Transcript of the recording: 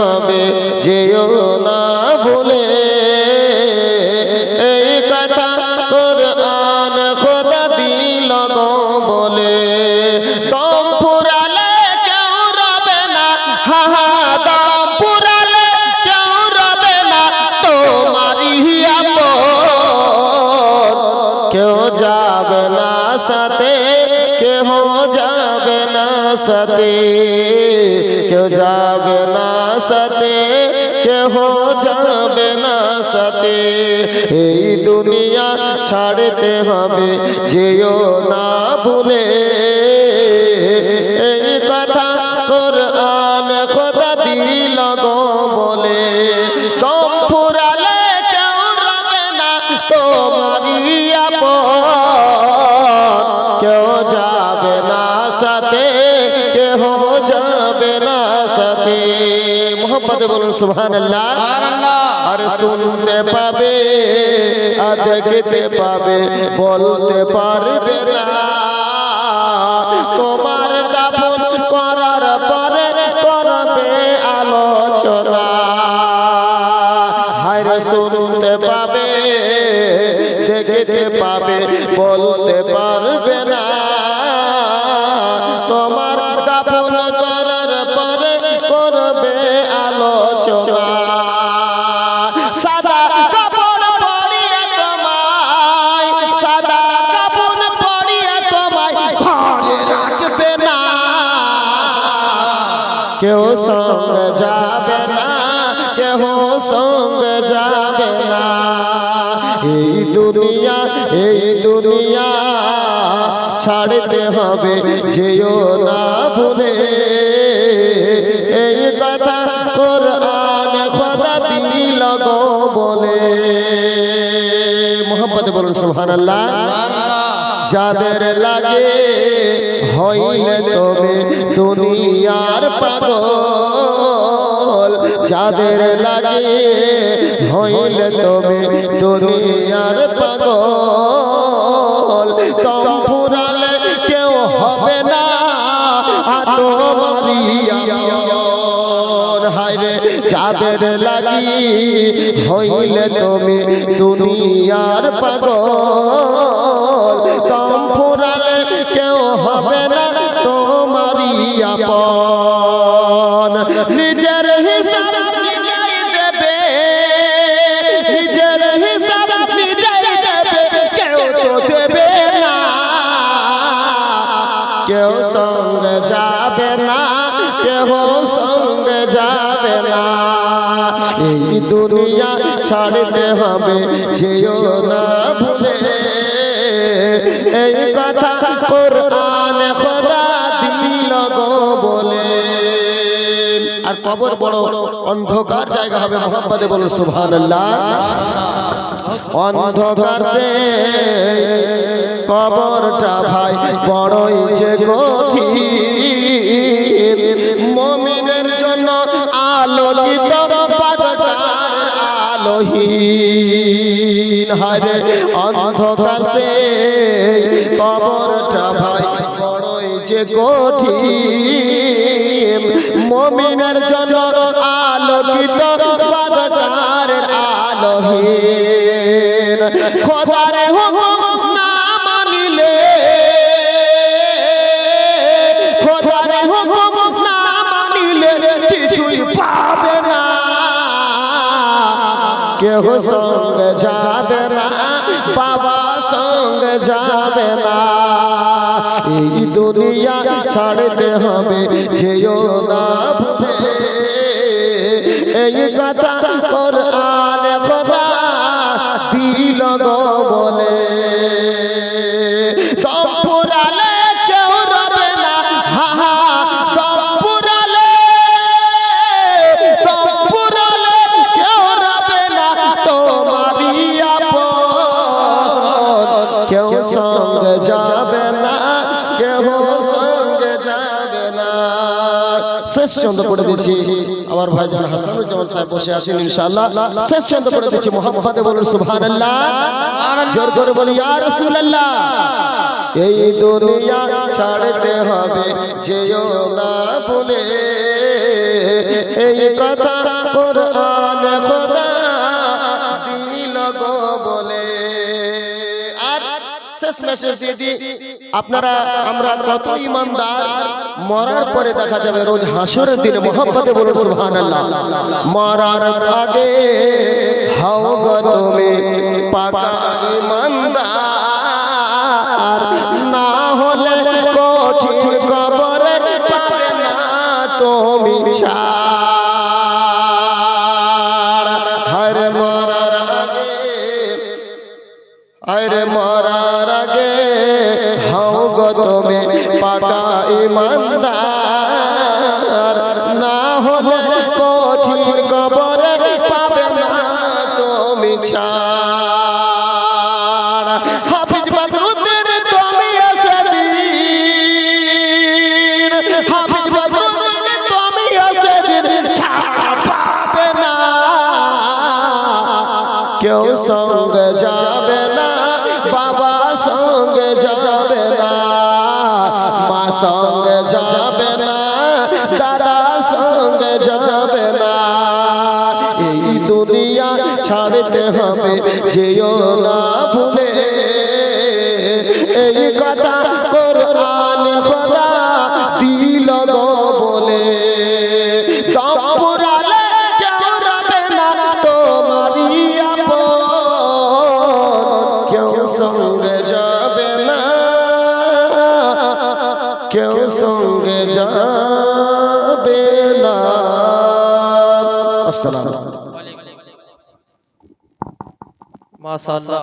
হবে, যেও না ভুলে। এই কথা খোদা দিল বলে। পুরালে কেউ রবে না, হা হা দম পুরালে কেউ রবে না কেউ যাবে না সাথে, কেহ যাবে না সাথে, কেউ যাবে না সাথে, কেহ যাবে না সাথে। এই দুনিয়া ছাড়তে হবে, যেও না ভুলে। মোহাম্মদ বলুন সুবহানাল্লাহ। আর শুনতে পাবে আর দেখতে পাবে বলতে পারবে না। তোমার দাফন করার পরে করবে আলোচনা। হায়রে শুনতে পাবে দেখতে পাবে বলতে পারবে না। কেউ সঙ্গে যাবে না কেহ সঙ্গে যাবে না। এই দুনিয়া এই দুনিয়া ছাড়তে হবে যেও না ভুলে। এই কথা কোরআন খোদা দিল গো বলে। মোহাম্মদ বলুন সুবহানাল্লাহ। যাদের লাগে হইলে তবে দুনিয়ার পাগল যাদের লাগে হইলে তবে দুনিয়ার পাগল। তম ফুরালে কেউ হবে না। হায়রে যাদের লাগি হইলে তুমি দুনিয়ার পাগল। কেউ সঙ্গে যাবে না, কেহ সঙ্গে যাবে না। এই দুনিয়া ছাড়তে হবে, যেও না ভুলে। এই কথা কোরআন খোদা দিল গো বলে। আর কবর বড় অন্ধকার জায়গা হবে মোহাম্মদে বলুন সুবহানাল্লাহ। অন্ধকার সে কবরটা ভাই বড়ই যে কঠিন। মমিনের জন্য আলোকিত পাদকার আলোহীন। হারে অন্ধকার সে কবরটা ভাই বড়ই যে কঠিন। মমিনের জন্য আলোকিত পাদকার আলোহীন। খোদার কেহ সঙ্গ যাবে না বাবা সঙ্গ যাবে না। এই দুনিয়া ছাড়তে হবে যেও না ভুলে। এই কথা কোরআন কথা দিল গো বলে। শেষ চন্দ্র পড়ে দিচ্ছি আমার ভাইজান হাসানুজ্জামান সাহেব বসে আছেন, ইনশাআল্লাহ। শেষ চন্দ্র পড়ে দিচ্ছি মোহাম্মদে বলুন সুবহানাল্লাহ। জোর করে বলি ইয়া রাসূলুল্লাহ। এই দুনিয়া ছাড়তে হবে, যেও না ভুলে। এই কথা কোরআন খোদা শেষ মেসেজ দিয়ে আপনারা, আমরা কত ইমানদার, মরার পরে দেখা যাবে রোজ হাসরের দিনে মোহাম্মদে বলুন সুবহানাল্লাহ। মরার আগে হাও গো পাকা ইমানদার, না হলে কঠিন কবরে পাবে না তুমি ছাড়। হর মরার আগে আরে মরার গো তুমি পাকা ইমানদার। যাবে না। এই দুনিয়া ছাড়তে হবে, যেও না ভুলে। এই কথা কোরআন খোদা দিল গো বলে। দম পুরালে কেউ রবে না তোমারই আপন। কেউ সঙ্গে যাবে না। কেউ সঙ্গে যাবে। আসসালামু। মাশাআল্লাহ।